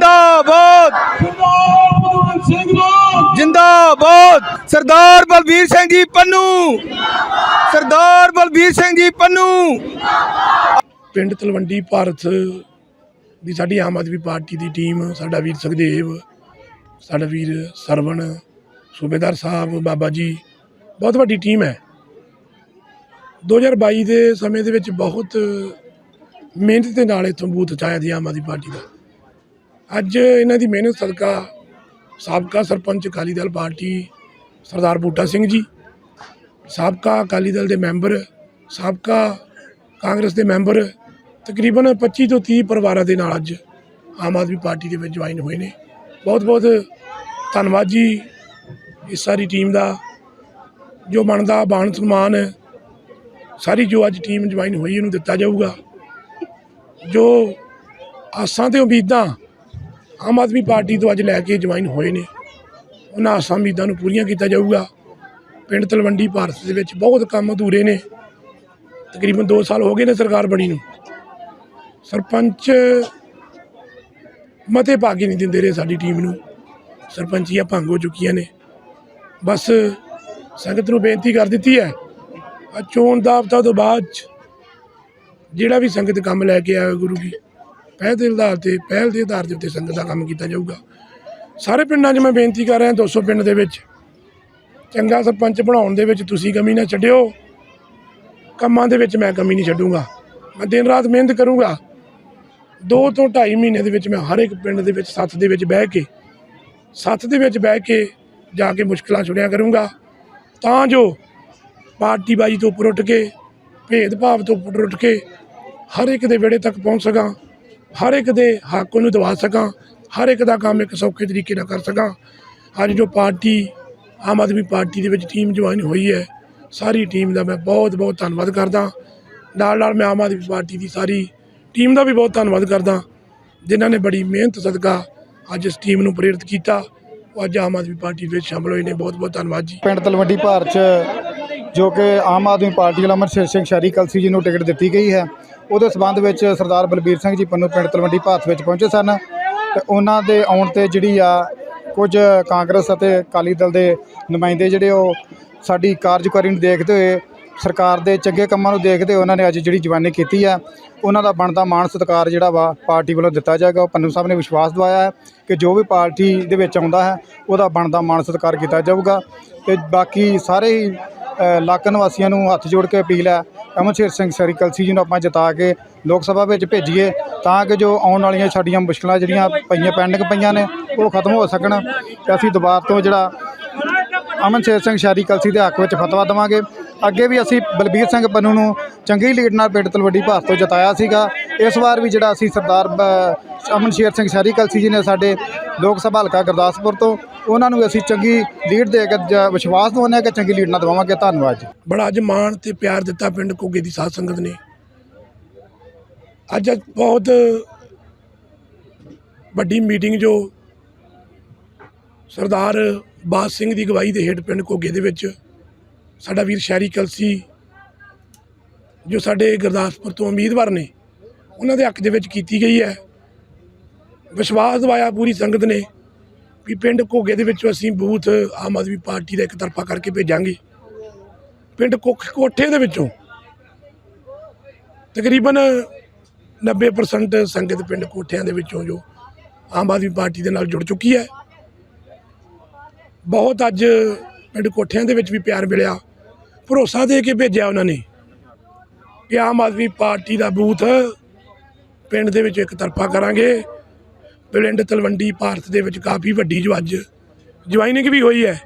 ਜਿੰਦਾਬਾਦ। ਸਰਦਾਰ ਭਗਵੰਤ ਸਿੰਘ ਮਾਨ ਜਿੰਦਾਬਾਦ। ਸਰਦਾਰ ਬਲਬੀਰ ਸਿੰਘ ਜੀ ਪੰਨੂ। ਸਰਦਾਰ ਬਲਬੀਰ ਸਿੰਘ ਜੀ ਪੰਨੂ। ਪਿੰਡ ਤਲਵੰਡੀ ਭਾਰਤ ਦੀ ਸਾਡੀ ਆਮ ਆਦਮੀ ਪਾਰਟੀ ਦੀ ਟੀਮ, ਸਾਡਾ ਵੀਰ ਸੁਖਦੇਵ, ਸਾਡਾ ਵੀਰ ਸਰਵਣ, ਸੂਬੇਦਾਰ ਸਾਹਿਬ, ਬਾਬਾ ਜੀ, ਬਹੁਤ ਵੱਡੀ ਟੀਮ ਹੈ। 2022 ਦੇ ਸਮੇਂ ਦੇ ਵਿੱਚ ਬਹੁਤ ਮਿਹਨਤ ਦੇ ਨਾਲ ਇੱਥੋਂ ਬੂਥ ਚਾਇਆ ਦੀ ਆਮ ਆਦਮੀ ਪਾਰਟੀ ਦਾ। ਅੱਜ ਇਹਨਾਂ ਦੀ ਮਿਹਨਤ ਸਦਕਾ ਸਾਬਕਾ ਸਰਪੰਚ ਅਕਾਲੀ ਦਲ ਪਾਰਟੀ ਸਰਦਾਰ ਬੂਟਾ ਸਿੰਘ ਜੀ, ਸਾਬਕਾ ਅਕਾਲੀ ਦਲ ਦੇ ਮੈਂਬਰ, ਸਾਬਕਾ ਕਾਂਗਰਸ ਦੇ ਮੈਂਬਰ, ਤਕਰੀਬਨ 25 ਤੋਂ 30 ਪਰਿਵਾਰਾਂ ਦੇ ਨਾਲ ਅੱਜ ਆਮ ਆਦਮੀ ਪਾਰਟੀ ਦੇ ਵਿੱਚ ਜੁਆਇਨ ਹੋਏ ਨੇ। ਬਹੁਤ ਬਹੁਤ ਧੰਨਵਾਦ ਜੀ ਇਸ ਸਾਰੀ ਟੀਮ ਦਾ, ਜੋ ਬਣਦਾ ਬਾਣ ਸਨਮਾਨ, ਸਾਰੀ ਜੋ ਅੱਜ ਟੀਮ ਜੁਆਇਨ ਹੋਈ ਇਹਨੂੰ ਦਿੱਤਾ ਜਾਊਗਾ। ਜੋ ਆਸਾਂ ਤੇ ਉਮੀਦਾਂ ਆਮ ਆਦਮੀ ਪਾਰਟੀ ਤੋਂ ਅੱਜ ਲੈ ਕੇ ਜੁਆਇਨ ਹੋਏ ਨੇ। ਉਹਨਾਂ ਆਸਾਂ ਉਮੀਦਾਂ ਨੂੰ ਪੂਰੀਆਂ ਕੀਤਾ ਜਾਊਗਾ। ਪਿੰਡ ਤਲਵੰਡੀ ਭਾਰਤ ਦੇ ਵਿੱਚ ਬਹੁਤ ਕੰਮ ਅਧੂਰੇ ਨੇ। ਤਕਰੀਬਨ 2 ਸਾਲ ਹੋ ਗਏ ਨੇ ਸਰਕਾਰ ਬਣੀ ਨੂੰ। ਸਰਪੰਚ ਮਤੇ ਪਾ ਕੇ ਨਹੀਂ ਦਿੰਦੇ ਰਹੇ ਸਾਡੀ ਟੀਮ ਨੂੰ। ਸਰਪੰਚੀਆਂ ਭੰਗ ਹੋ ਚੁੱਕੀਆਂ ਨੇ। ਬਸ ਸੰਗਤ ਨੂੰ ਬੇਨਤੀ ਕਰ ਦਿੱਤੀ ਹੈ ਚੋਣ ਦਾ ਹਫ਼ਤਾ ਤੋਂ ਬਾਅਦ 'ਚ ਜਿਹੜਾ ਵੀ ਸੰਗਤ ਕੰਮ ਲੈ ਕੇ ਆਇਆ ਗੁਰੂ ਜੀ ਪਹਿਲ ਦੇ ਆਧਾਰ ਤੇ, ਪਹਿਲ ਦੇ ਆਧਾਰ ਦੇ ਉੱਤੇ ਸੰਗਤ ਦਾ ਕੰਮ ਕੀਤਾ ਜਾਊਗਾ। ਸਾਰੇ ਪਿੰਡਾਂ 'ਚ ਮੈਂ ਬੇਨਤੀ ਕਰ ਰਿਹਾ 200 ਪਿੰਡ ਦੇ ਵਿੱਚ। ਚੰਗਾ ਸਰਪੰਚ ਬਣਾਉਣ ਦੇ ਵਿੱਚ ਤੁਸੀਂ ਕਮੀ ਨਾ ਛੱਡਿਓ। ਕੰਮਾਂ ਦੇ ਵਿੱਚ ਮੈਂ ਕਮੀ ਨਹੀਂ ਛੱਡੂੰਗਾ। ਮੈਂ ਦਿਨ ਰਾਤ ਮਿਹਨਤ ਕਰੂੰਗਾ। ਦੋ ਤੋਂ 2.5 ਮਹੀਨੇ ਦੇ ਵਿੱਚ ਮੈਂ ਹਰ ਇੱਕ ਪਿੰਡ ਦੇ ਵਿੱਚ ਸੱਥ ਦੇ ਵਿੱਚ ਬਹਿ ਕੇ, ਸੱਥ ਦੇ ਵਿੱਚ ਬਹਿ ਕੇ ਜਾ ਕੇ ਮੁਸ਼ਕਲਾਂ ਛੁੜਿਆ ਕਰੂੰਗਾ। ਤਾਂ ਜੋ ਪਾਰਟੀ ਬਾਜੀ ਤੋਂ ਉੱਪਰ ਉੱਠ ਕੇ, ਭੇਦਭਾਵ ਤੋਂ ਉੱਪਰ ਉੱਠ ਕੇ ਹਰ ਇੱਕ ਦੇ ਵਿਹੜੇ ਤੱਕ ਪਹੁੰਚ ਸਕਾਂ। ਹਰ ਇੱਕ ਦੇ ਹੱਕ ਨੂੰ ਦਵਾ ਸਕਾਂ, ਹਰ ਇੱਕ ਦਾ ਕੰਮ ਇੱਕ ਸੌਖੇ ਤਰੀਕੇ ਨਾਲ ਕਰ ਸਕਾਂ। ਅੱਜ ਜੋ ਪਾਰਟੀ, ਆਮ ਆਦਮੀ ਪਾਰਟੀ ਦੇ ਵਿੱਚ ਟੀਮ ਜੁਆਇਨ ਹੋਈ ਹੈ, ਸਾਰੀ ਟੀਮ ਦਾ ਮੈਂ ਬਹੁਤ ਬਹੁਤ ਧੰਨਵਾਦ ਕਰਦਾ। ਨਾਲ ਨਾਲ ਮੈਂ ਆਮ ਆਦਮੀ ਪਾਰਟੀ ਦੀ ਸਾਰੀ ਟੀਮ ਦਾ ਵੀ ਬਹੁਤ ਧੰਨਵਾਦ ਕਰਦਾ, ਜਿਨ੍ਹਾਂ ਨੇ ਬੜੀ ਮਿਹਨਤ, ਸਦਕਾ ਅੱਜ ਇਸ ਟੀਮ ਨੂੰ ਪ੍ਰੇਰਿਤ ਕੀਤਾ। ਉਹ ਅੱਜ ਆਮ ਆਦਮੀ ਪਾਰਟੀ ਵਿੱਚ ਸ਼ਾਮਲ ਹੋਏ ਨੇ, ਬਹੁਤ ਬਹੁਤ ਧੰਨਵਾਦ ਜੀ। ਪਿੰਡ ਤਲਵੰਡੀ ਭਾਰ ਚ ਜੋ ਕਿ ਆਮ ਆਦਮੀ ਪਾਰਟੀ ਵੱਲੋਂ ਅਮਰਸ਼ੇਰ ਸਿੰਘ ਸ਼ਹਿਰੀ ਕਲਸੀ ਜੀ ਨੂੰ ਟਿਕਟ ਦਿੱਤੀ ਗਈ ਹੈ। ਉਹਦੇ ਸਬੰਧ ਵਿੱਚ ਸਰਦਾਰ ਬਲਬੀਰ ਸਿੰਘ ਜੀ ਪੰਨੂ ਪਿੰਡ ਤਲਵੰਡੀ ਭਾਰਤ ਵਿੱਚ ਪਹੁੰਚੇ ਸਨ ਤੇ ਉਹਨਾਂ ਦੇ ਆਉਣ ਤੇ ਜਿਹੜੀ ਆ ਕੁਝ ਕਾਂਗਰਸ ਅਤੇ ਅਕਾਲੀ ਦਲ ਦੇ ਨੁਮਾਇੰਦੇ ਜਿਹੜੇ ਉਹ ਸਾਡੀ ਕਾਰਜਕਾਰੀ ਨੂੰ ਦੇਖਦੇ ਹੋਏ, ਸਰਕਾਰ ਦੇ ਚੰਗੇ ਕੰਮਾਂ ਨੂੰ ਦੇਖਦੇ ਹੋਏ ਉਹਨਾਂ ਨੇ ਅੱਜ ਜਿਹੜੀ ਜਵਾਨੀ ਕੀਤੀ ਆ, ਉਹਨਾਂ ਦਾ ਬਣਦਾ ਮਾਣ ਸਤਿਕਾਰ ਜਿਹੜਾ ਵਾ ਪਾਰਟੀ ਵੱਲੋਂ ਦਿੱਤਾ ਜਾਏਗਾ। ਉਹ ਪੰਨੂ ਸਾਹਿਬ ਨੇ ਵਿਸ਼ਵਾਸ ਦਵਾਇਆ ਹੈ ਕਿ ਜੋ ਵੀ ਪਾਰਟੀ ਦੇ ਵਿੱਚ ਆਉਂਦਾ ਹੈ, ਉਹਦਾ ਬਣਦਾ ਮਾਣ ਸਤਿਕਾਰ ਕੀਤਾ ਜਾਊਗਾ ਤੇ ਬਾਕੀ ਸਾਰੇ ਹੀ ਇਲਾਕਾ ਨਿਵਾਸੀਆਂ ਨੂੰ ਹੱਥ ਜੋੜ ਕੇ ਅਪੀਲ ਹੈ। ਅਮਰਸ਼ੇਰ ਸਿੰਘ ਸੈਰੀ ਕਲਸੀ ਜੀ ਨੂੰ ਆਪਾਂ ਜਿਤਾ ਕੇ ਲੋਕ ਸਭਾ ਵਿੱਚ ਭੇਜੀਏ ਤਾਂ ਕਿ ਜੋ ਆਉਣ ਵਾਲੀਆਂ ਸਾਡੀਆਂ ਮੁਸ਼ਕਲਾਂ ਜਿਹੜੀਆਂ ਪਈਆਂ, ਪੈਂਡਿੰਗ ਪਈਆਂ ਨੇ, ਉਹ ਖਤਮ ਹੋ ਸਕਣ ਤੇ ਅਸੀਂ ਦੁਬਾਰਾ ਤੋਂ ਜਿਹੜਾ ਅਮਨਸ਼ੇਰ ਸਿੰਘ ਸ਼ਾਰੀ ਕਲਸੀ ਦੇ ਹੱਕ ਵਿੱਚ ਫਤਵਾ ਦੇਵਾਂਗੇ। ਅੱਗੇ ਵੀ ਅਸੀਂ ਬਲਬੀਰ ਸਿੰਘ ਪੰਨੂ ਨੂੰ ਚੰਗੀ ਲੀਡ ਨਾਲ ਪਿੰਡ ਤਲਵੱਡੀ ਭਾਰਤ ਤੋਂ ਜਿਤਾਇਆ ਸੀਗਾ। ਇਸ ਵਾਰ ਵੀ ਜਿਹੜਾ ਅਸੀਂ ਸਰਦਾਰ ਬ- ਅਮਨਸ਼ੇਰ ਸਿੰਘ ਸ਼ਹਿਰੀ ਕਲਸੀ ਜੀ ਨੇ ਸਾਡੇ ਲੋਕ ਸਭਾ ਹਲਕਾ ਗੁਰਦਾਸਪੁਰ ਤੋਂ, ਉਹਨਾਂ ਨੂੰ ਅਸੀਂ ਚੰਗੀ ਲੀਡ ਦੇ ਕੇ ਵਿਸ਼ਵਾਸ ਦਵਾਉਂਦੇ ਹਾਂ ਕਿ ਚੰਗੀ ਲੀਡ ਨਾਲ ਦਵਾਵਾਂਗੇ ਧੰਨਵਾਦ ਜੀ। ਬੜਾ ਅੱਜ ਮਾਣ ਤੇ ਪਿਆਰ ਦਿੱਤਾ ਪਿੰਡ ਘੁੱਗੇ ਦੀ ਸਾਧ ਸੰਗਤ ਨੇ। ਅੱਜ ਬਹੁਤ ਵੱਡੀ ਮੀਟਿੰਗ ਜੋ ਸਰਦਾਰ ਬਾਦ ਸਿੰਘ ਦੀ ਅਗਵਾਈ ਦੇ ਹੇਠ ਪਿੰਡ ਘੁੱਗੇ ਦੇ ਵਿੱਚ ਸਾਡਾ ਵੀਰ ਸ਼ਹਿਰੀ ਕਲਸੀ, ਜੋ ਸਾਡੇ ਗੁਰਦਾਸਪੁਰ ਤੋਂ ਉਮੀਦਵਾਰ ਨੇ ਉਹਨਾਂ ਦੇ ਹੱਕ ਦੇ ਵਿੱਚ ਕੀਤੀ ਗਈ ਹੈ। ਵਿਸ਼ਵਾਸ ਦਿਵਾਇਆ ਪੂਰੀ ਸੰਗਤ ਨੇ ਵੀ ਪਿੰਡ ਘੋਗੇ ਦੇ ਵਿੱਚੋਂ ਅਸੀਂ ਬੂਥ ਆਮ ਆਦਮੀ ਪਾਰਟੀ ਦਾ ਇੱਕ ਤਰਫਾ ਕਰਕੇ ਭੇਜਾਂਗੇ। ਪਿੰਡ ਕੋਖ, ਕੋਠੇ ਦੇ ਵਿੱਚੋਂ ਤਕਰੀਬਨ 90% ਸੰਗਤ ਪਿੰਡ ਕੋਠਿਆਂ ਦੇ ਵਿੱਚੋਂ ਜੋ ਆਮ ਆਦਮੀ ਪਾਰਟੀ ਦੇ ਨਾਲ ਜੁੜ ਚੁੱਕੀ ਹੈ। ਬਹੁਤ ਅੱਜ ਪਿੰਡ ਕੋਠਿਆਂ ਦੇ ਵਿੱਚ ਵੀ ਪਿਆਰ ਮਿਲਿਆ। ਭਰੋਸਾ ਦੇ ਕੇ ਭੇਜਿਆ ਉਹਨਾਂ ਨੇ ਕਿ ਆਮ ਆਦਮੀ ਪਾਰਟੀ ਦਾ ਬੂਥ ਪਿੰਡ ਦੇ ਵਿੱਚ ਇੱਕ ਤਰਫਾ ਕਰਾਂਗੇ। ਪਿੰਡ ਤਲਵੰਡੀ ਭਾਰਤ ਦੇ ਵਿੱਚ ਕਾਫੀ ਵੱਡੀ ਜੋ ਅੱਜ। ਜੁਆਇਨਿੰਗ ਵੀ ਹੋਈ ਹੈ।